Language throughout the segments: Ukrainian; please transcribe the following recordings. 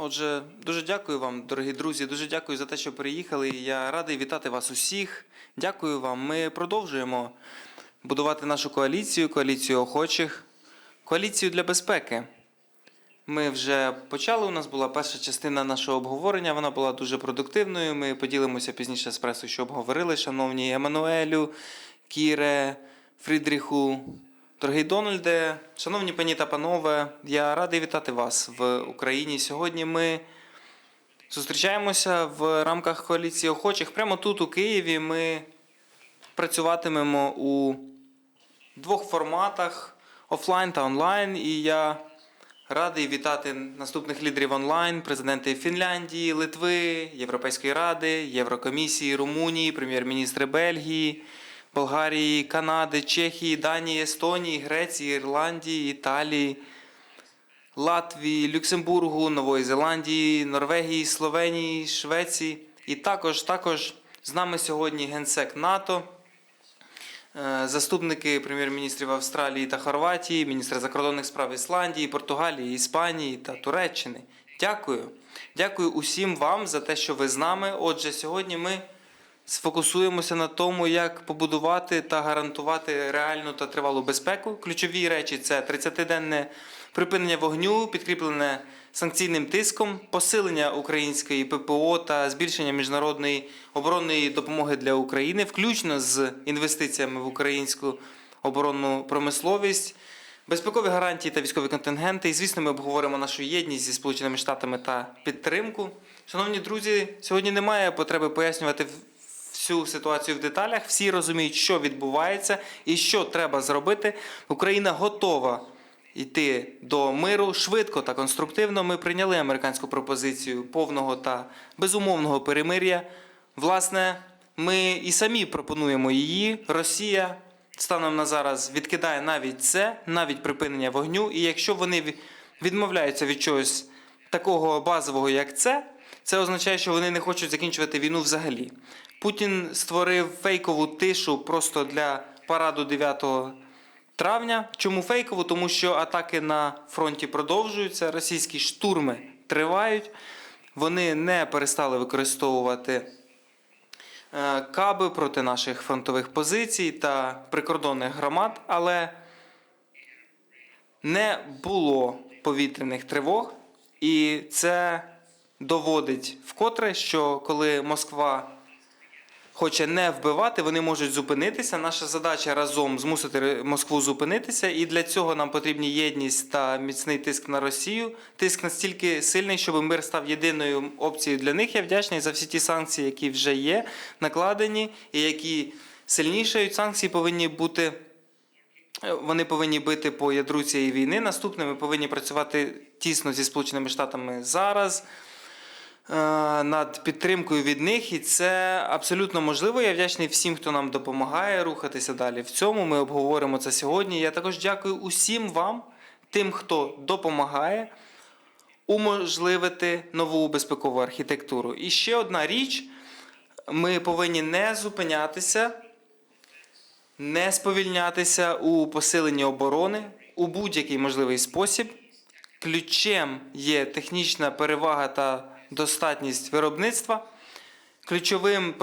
Отже, дуже дякую вам, дорогі друзі. Дуже дякую за те, що приїхали. Я радий вітати вас усіх. Дякую вам. Ми продовжуємо будувати нашу коаліцію, коаліцію охочих, коаліцію для безпеки. Ми вже почали. У нас була перша частина нашого обговорення. Вона була дуже продуктивною. Ми поділимося пізніше з пресою, що обговорили, шановні Еммануелю, Кіре, Фрідріху. Дорогий Дональде, шановні пані та панове, я радий вітати вас в Україні. Сьогодні ми зустрічаємося в рамках коаліції охочих. Прямо тут, у Києві, ми працюватимемо у двох форматах офлайн та онлайн. І я радий вітати наступних лідерів онлайн, президенти Фінляндії, Литви, Європейської ради, Єврокомісії, Румунії, прем'єр-міністри Бельгії, Болгарії, Канади, Чехії, Данії, Естонії, Греції, Ірландії, Італії. Латвії, Люксембургу, Нової Зеландії, Норвегії, Словенії, Швеції. І також, також з нами сьогодні генсек НАТО, е, заступники прем'єр-міністрів Австралії та Хорватії, міністр закордонних справ Ісландії, Португалії, Іспанії та Туреччини. Дякую. Дякую усім вам за те, що ви з нами. Отже, сьогодні ми сфокусуємося на тому, як побудувати та гарантувати реальну та тривалу безпеку. Ключові речі це 30-денне припинення вогню, підкріплене санкційним тиском, посилення української ППО та збільшення міжнародної оборонної допомоги для України, включно з інвестиціями в українську оборонну промисловість. Безпекові гарантії та військові контингенти. І звісно, ми обговоримо нашу єдність зі Сполученими Штатами та підтримку. Шановні друзі, сьогодні немає потреби пояснювати всю ситуацію в деталях. Всі розуміють, що відбувається і що треба зробити. Україна готова йти до миру швидко та конструктивно. Ми прийняли американську пропозицію повного та безумовного перемир'я. Власне, ми і самі пропонуємо її. Росія станом на зараз відкидає навіть це, навіть припинення вогню. І якщо вони відмовляються від чогось такого базового, як це, це означає, що вони не хочуть закінчувати війну взагалі. Путін створив фейкову тишу просто для параду 9 травня. Чому фейкову? Тому що атаки на фронті продовжуються, російські штурми тривають. Вони не перестали використовувати е, каби проти наших фронтових позицій та прикордонних громад, але не було повітряних тривог, і це доводить вкотре, що коли Москва хоче не вбивати, вони можуть зупинитися. Наша задача разом змусити Москву зупинитися, і для цього нам потрібні єдність та міцний тиск на Росію. Тиск настільки сильний, щоб мир став єдиною опцією для них. Я вдячний за всі ті санкції, які вже є накладені, і які сильнішають. Санкції повинні бути. Е, Вони повинні бити по ядру цієї війни. Наступне ми повинні працювати тісно зі Сполученими Штатами зараз над підтримкою від них, і це абсолютно можливо. Я вдячний всім, хто нам допомагає рухатися далі. В цьому ми обговоримо це сьогодні. Я також дякую усім вам, тим, хто допомагає уможливити нову безпекову архітектуру. І ще одна річ: ми повинні не зупинятися не сповільнятися у посиленні оборони у будь-який можливий спосіб. Ключем є технічна перевага та достатність виробництва. Ключовим.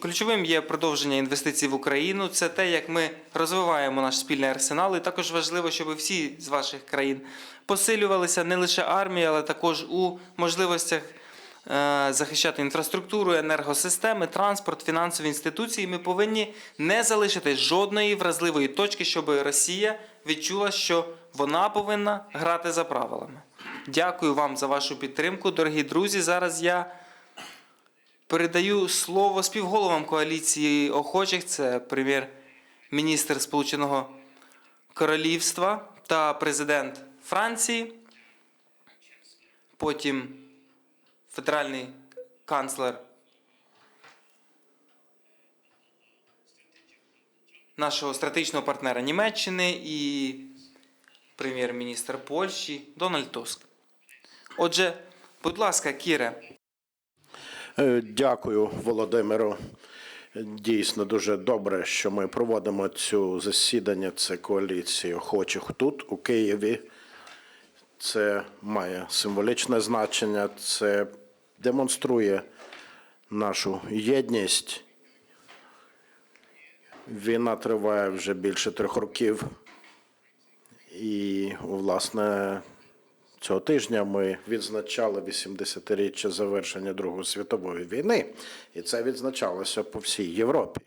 Ключовим є продовження інвестицій в Україну. Це те, як ми розвиваємо наш спільний арсенал. І також важливо, щоб всі з ваших країн посилювалися не лише армія, але також у можливостях е, захищати інфраструктуру, енергосистеми, транспорт, фінансові інституції. Ми повинні не залишити жодної вразливої точки, щоб Росія відчула, що вона повинна грати за правилами. Дякую вам за вашу підтримку, дорогі друзі. Зараз я передаю слово співголовам коаліції охочих. Це прем'єр-міністр Сполученого Королівства та президент Франції. Потім федеральний канцлер нашого стратегічного партнера Німеччини і прем'єр-міністр Польщі Дональд Туск. Отже, будь ласка, Кіре, Е, Дякую, Володимиру. Дійсно дуже добре, що ми проводимо цю засідання. Це коаліції охочих тут, у Києві. Це має символічне значення, це демонструє нашу єдність. Війна триває вже більше трьох років. І, власне, цього тижня ми відзначали 80-річчя завершення Другої світової війни, і це відзначалося по всій Європі.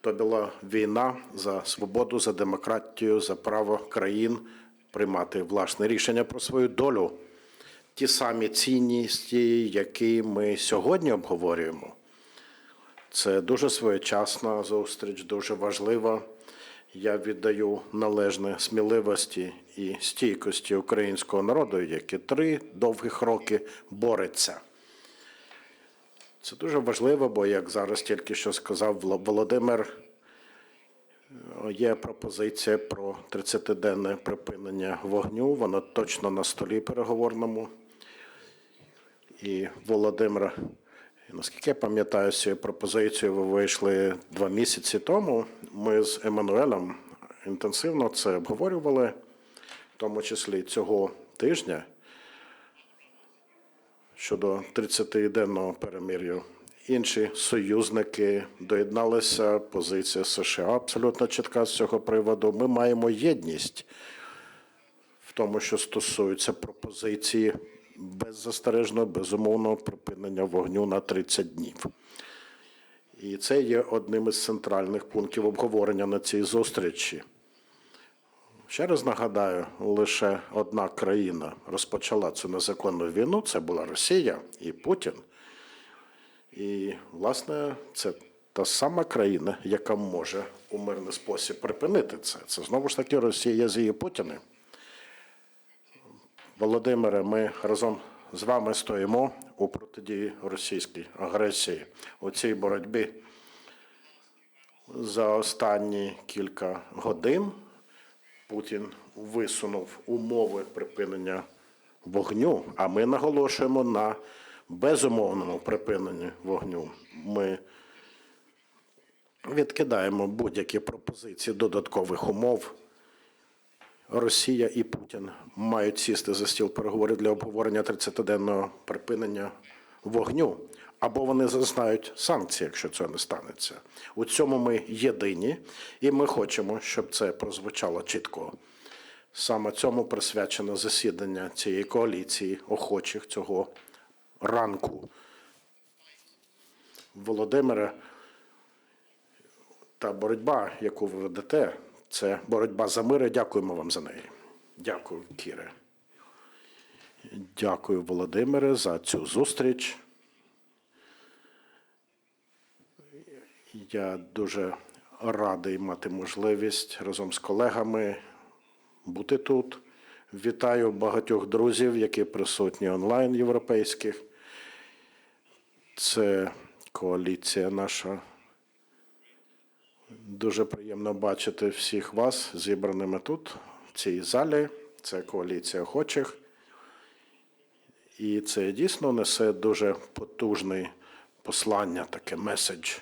То була війна за свободу, за демократію, за право країн приймати власне рішення про свою долю. Ті самі цінності, які ми сьогодні обговорюємо. Це дуже своєчасна зустріч, дуже важлива. Я віддаю належне сміливості і стійкості українського народу, який три довгих роки бореться. Це дуже важливо, бо, як зараз тільки що сказав Володимир, є пропозиція про 30-денне припинення вогню. Воно точно на столі переговорному. І Володимир, наскільки я пам'ятаю, з цією пропозицією ви вийшли два місяці тому. Ми з Еммануелем інтенсивно це обговорювали, в тому числі цього тижня щодо 30-денного перемир'я. Інші союзники доєдналися. Позиція США абсолютно чітка з цього приводу. Ми маємо єдність в тому, що стосується пропозиції беззастережного, безумовного припинення вогню на 30 днів. І це є одним із центральних пунктів обговорення на цій зустрічі. Ще раз нагадаю, лише одна країна розпочала цю незаконну війну. Це була Росія і Путін. І, власне, це та сама країна, яка може у мирний спосіб припинити це. Це знову ж таки Росія з її Путіним. Володимире, ми разом з вами стоїмо у протидії російській агресії у цій боротьбі. За останні кілька годин Путін висунув умови припинення вогню, а ми наголошуємо на безумовному припиненні вогню. Ми відкидаємо будь-які пропозиції додаткових умов. Росія і Путін мають сісти за стіл переговорів для обговорення 30-денного припинення вогню, або вони зазнають санкції, якщо цього не станеться. У цьому ми єдині, і ми хочемо, щоб це прозвучало чітко. Саме цьому присвячено засідання цієї коаліції охочих цього ранку. Володимире, та боротьба, яку ви ведете, це боротьба за мир. Дякуємо вам за неї. Дякую, Кіре. Дякую, Володимире, за цю зустріч. Я дуже радий мати можливість разом з колегами бути тут. Вітаю багатьох друзів, які присутні онлайн європейських. Це коаліція наша. Дуже приємно бачити всіх вас зібраними тут, в цій залі. Це коаліція охочих. І це дійсно несе дуже потужне послання, таке меседж.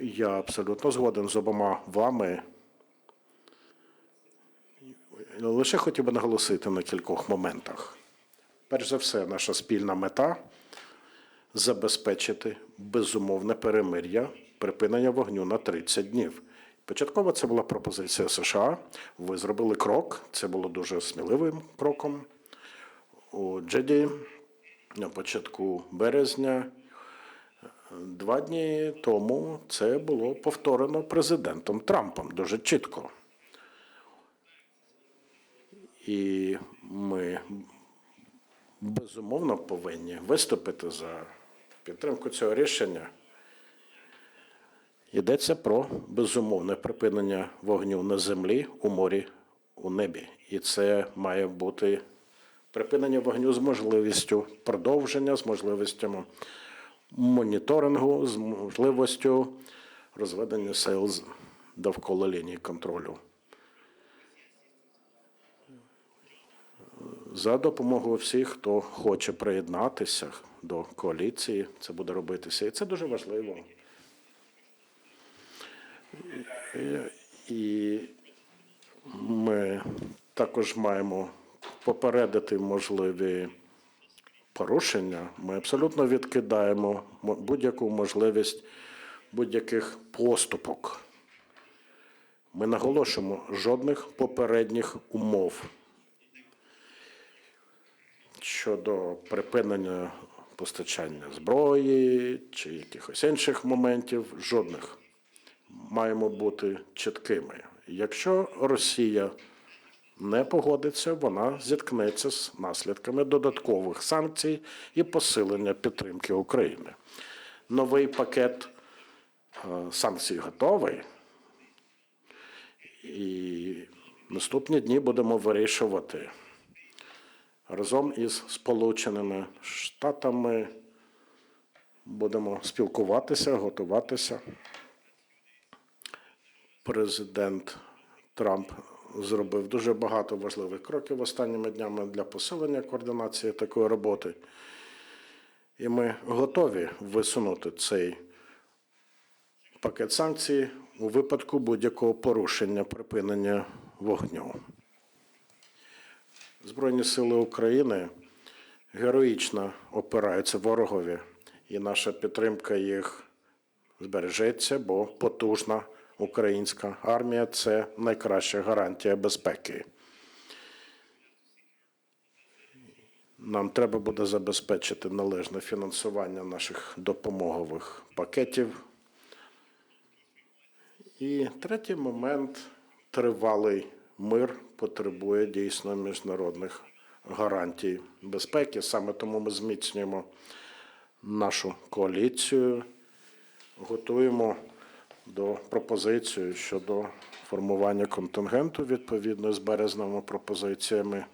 Я абсолютно згоден з обома вами. Лише хотів би наголосити на кількох моментах. Перш за все, наша спільна мета забезпечити безумовне перемир'я, припинення вогню на 30 днів. Початково це була пропозиція США. Ви зробили крок. Це було дуже сміливим кроком. У Джеді на початку березня, два дні тому, це було повторено президентом Трампом дуже чітко. І ми безумовно повинні виступити за підтримку цього рішення. Йдеться про безумовне припинення вогню на землі, у морі, у небі. І це має бути припинення вогню з можливістю продовження, з можливістю моніторингу, з можливістю розведення сил довкола лінії контролю. За допомогою всіх, хто хоче приєднатися до коаліції, це буде робитися. І це дуже важливо. І ми також маємо попередити можливі порушення. Ми абсолютно відкидаємо будь-яку можливість будь-яких поступок. Ми наголошуємо жодних попередніх умов щодо припинення постачання зброї чи якихось інших моментів. Жодних. Маємо бути чіткими. Якщо Росія не погодиться, вона зіткнеться з наслідками додаткових санкцій і посилення підтримки України. Новий пакет е, санкцій готовий. І наступні дні будемо вирішувати разом із Сполученими Штатами. Будемо спілкуватися, готуватися. Президент Трамп зробив дуже багато важливих кроків останніми днями для посилення координації такої роботи. І ми готові висунути цей пакет санкцій у випадку будь-якого порушення припинення вогню. Збройні сили України героїчно опираються ворогові, і наша підтримка їх збережеться, бо потужна українська армія це найкраща гарантія безпеки. Нам треба буде забезпечити належне фінансування наших допомогових пакетів. І третій момент тривалий мир потребує дійсно міжнародних гарантій безпеки. Саме тому ми зміцнюємо нашу коаліцію, готуємо до пропозиції щодо формування контингенту відповідно з березними пропозиціями.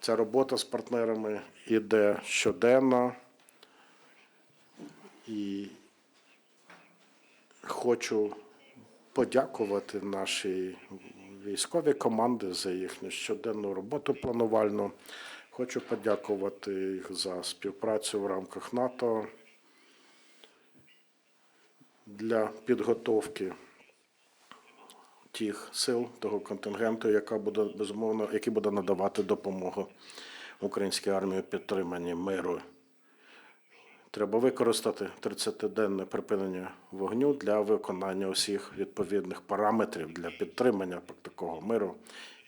Ця робота з партнерами іде щоденно. І хочу подякувати нашій військовій команді за їхню щоденну роботу планувальну. Хочу подякувати їх за співпрацю в рамках НАТО для підготовки тих сил, того контингенту, яка буде безумовно, який буде надавати допомогу українській армії підтриманні миру. Треба використати 30-денне припинення вогню для виконання усіх відповідних параметрів для підтримання такого миру.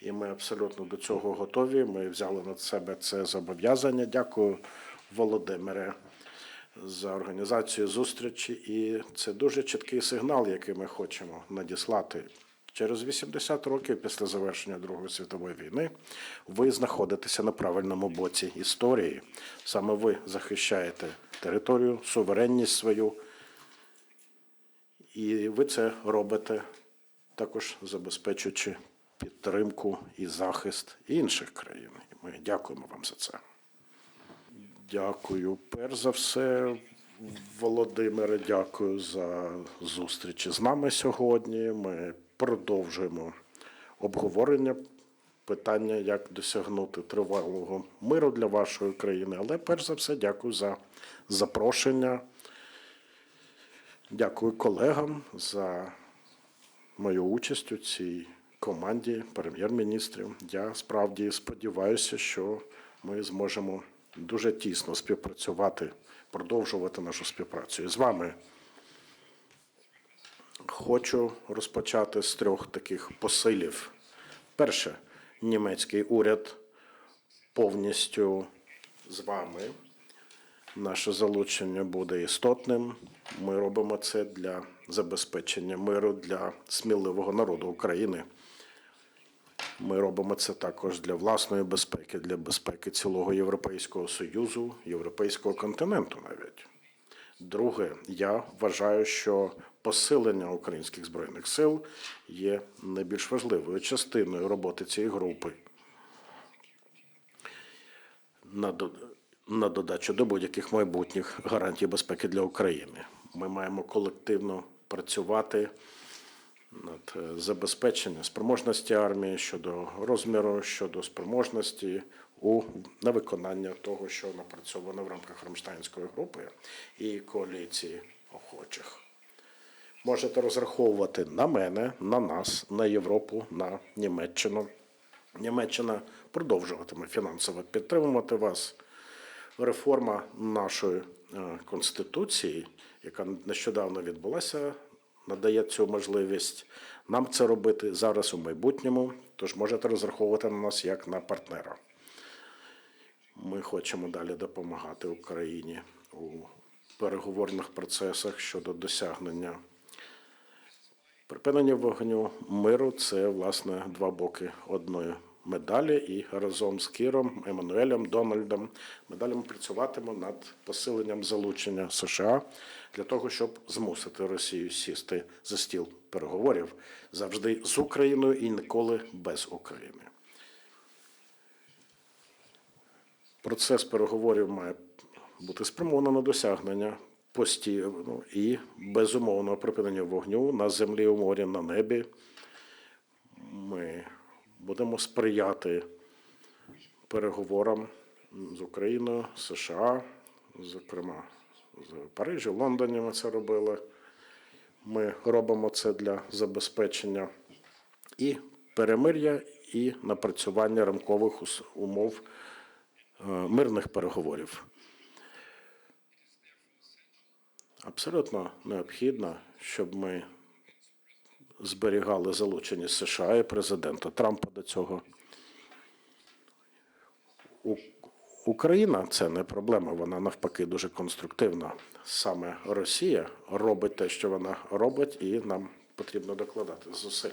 І ми абсолютно до цього готові. Ми взяли на себе це зобов'язання. Дякую, Володимире, за організацію зустрічі. І це дуже чіткий сигнал, який ми хочемо надіслати. Через 80 років після завершення Другої світової війни ви знаходитеся на правильному боці історії. Саме ви захищаєте територію, суверенність свою, і ви це робите також забезпечуючи підтримку і захист інших країн. І ми дякуємо вам за це. Дякую. Перш за все, Володимире, дякую за зустрічі з нами сьогодні. Ми продовжуємо обговорення питання, як досягнути тривалого миру для вашої країни. Але перш за все, дякую за запрошення. Дякую колегам за мою участь у цій команді прем'єр-міністрів. Я справді сподіваюся, що ми зможемо дуже тісно співпрацювати, продовжувати нашу співпрацю. І з вами хочу розпочати з трьох таких посилів. Перше, німецький уряд повністю з вами. Наше залучення буде істотним. Ми робимо це для забезпечення миру для сміливого народу України. Ми робимо це також для власної безпеки, для безпеки цілого Європейського Союзу, Європейського континенту навіть. Друге, я вважаю, що посилення українських збройних сил є найбільш важливою частиною роботи цієї групи. На, на додачу до будь-яких майбутніх гарантій безпеки для України. Ми маємо колективно працювати над е, забезпеченням спроможності армії щодо розміру, щодо спроможності у на виконання того, що напрацьовано в рамках Рамштайнської групи і коаліції охочих. Можете розраховувати на мене, на нас, на Європу, на Німеччину Німеччина продовжуватиме фінансово підтримувати вас. Реформа нашої е, конституції, яка нещодавно відбулася, надає цю можливість нам це робити зараз у майбутньому. Тож можете розраховувати на нас як на партнера. Ми хочемо далі допомагати Україні у переговорних процесах щодо досягнення припинення вогню миру. Це власне два боки одної медалі. І разом з Кіром, Еммануелем, Дональдом ми далі працюватимемо над посиленням залучення США для того, щоб змусити Росію сісти за стіл переговорів завжди з Україною і ніколи без України. Процес переговорів має бути спрямований на досягнення постійного і безумовного припинення вогню на землі, у морі, на небі. Ми будемо сприяти переговорам з Україною, США, зокрема з Парижі, Лондоні ми це робили. Ми робимо це для забезпечення і перемир'я, і напрацювання рамкових умов е, мирних переговорів. Абсолютно необхідно, щоб ми зберігали залучені США і президента Трампа до цього. Україна це не проблема, вона навпаки дуже конструктивна. Саме Росія робить те, що вона робить, і нам потрібно докладати зусиль.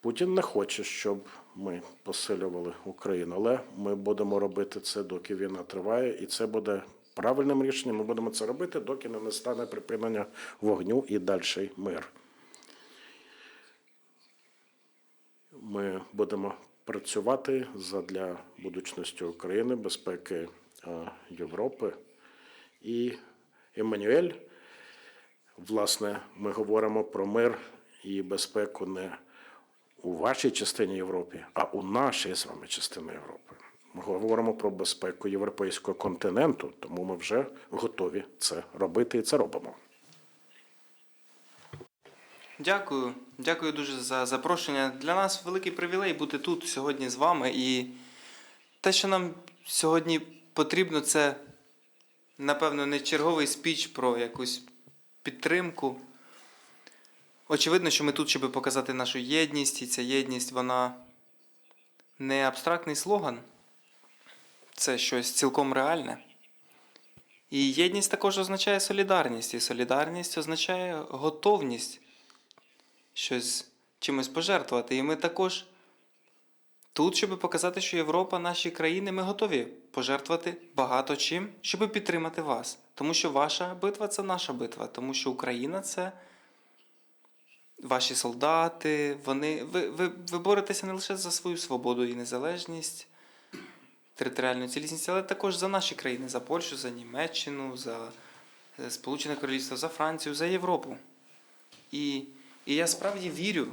Путін не хоче, щоб ми посилювали Україну, але ми будемо робити це, доки війна триває, і це буде правильним рішенням. Ми будемо це робити, доки не настане припинення вогню і дальший мир. Ми будемо працювати задля будучності України, безпеки е, Європи. І Еммануель, власне, ми говоримо про мир і безпеку не у вашій частині Європи, а у нашій з вами частині Європи. Ми говоримо про безпеку європейського континенту, тому ми вже готові це робити і це робимо. Дякую, дякую дуже за запрошення. Для нас великий привілей бути тут сьогодні з вами. І те, що нам сьогодні потрібно, це, напевно, не черговий спіч про якусь підтримку. Очевидно, що ми тут, щоб показати нашу єдність, і ця єдність, вона не абстрактний слоган, це щось цілком реальне. І єдність також означає солідарність, і солідарність означає готовність щось чимось пожертвувати. І ми також тут, щоб показати, що Європа, наші країни, ми готові пожертвувати багато чим, щоб підтримати вас. Тому що ваша битва це наша битва, тому що Україна це ваші солдати. Вони, ви, ви, ви боретеся не лише за свою свободу і незалежність, територіальну цілісність, але також за наші країни, за Польщу, за Німеччину, за е, Сполучене Королівство, за Францію, за Європу. І, і я справді вірю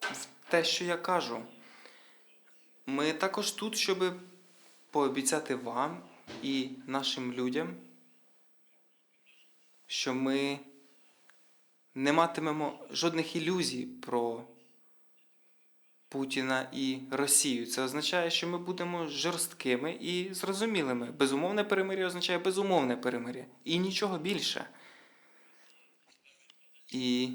в те, що я кажу. Ми також тут, щоб пообіцяти вам і нашим людям, що ми не матимемо жодних ілюзій про Путіна і Росію. Це означає, що ми будемо жорсткими і зрозумілими. Безумовне перемир'я означає безумовне перемир'я. І нічого більше. І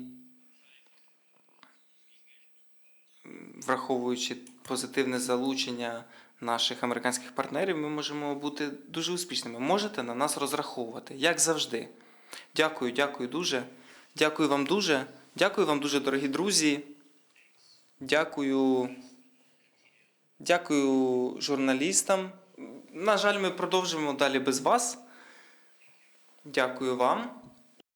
враховуючи позитивне залучення наших американських партнерів, ми можемо бути дуже успішними. Можете на нас розраховувати, як завжди. Дякую, дякую дуже. Дякую вам дуже. Дякую вам дуже, дорогі друзі. Дякую. Дякую журналістам. На жаль, ми продовжимо далі без вас. Дякую вам.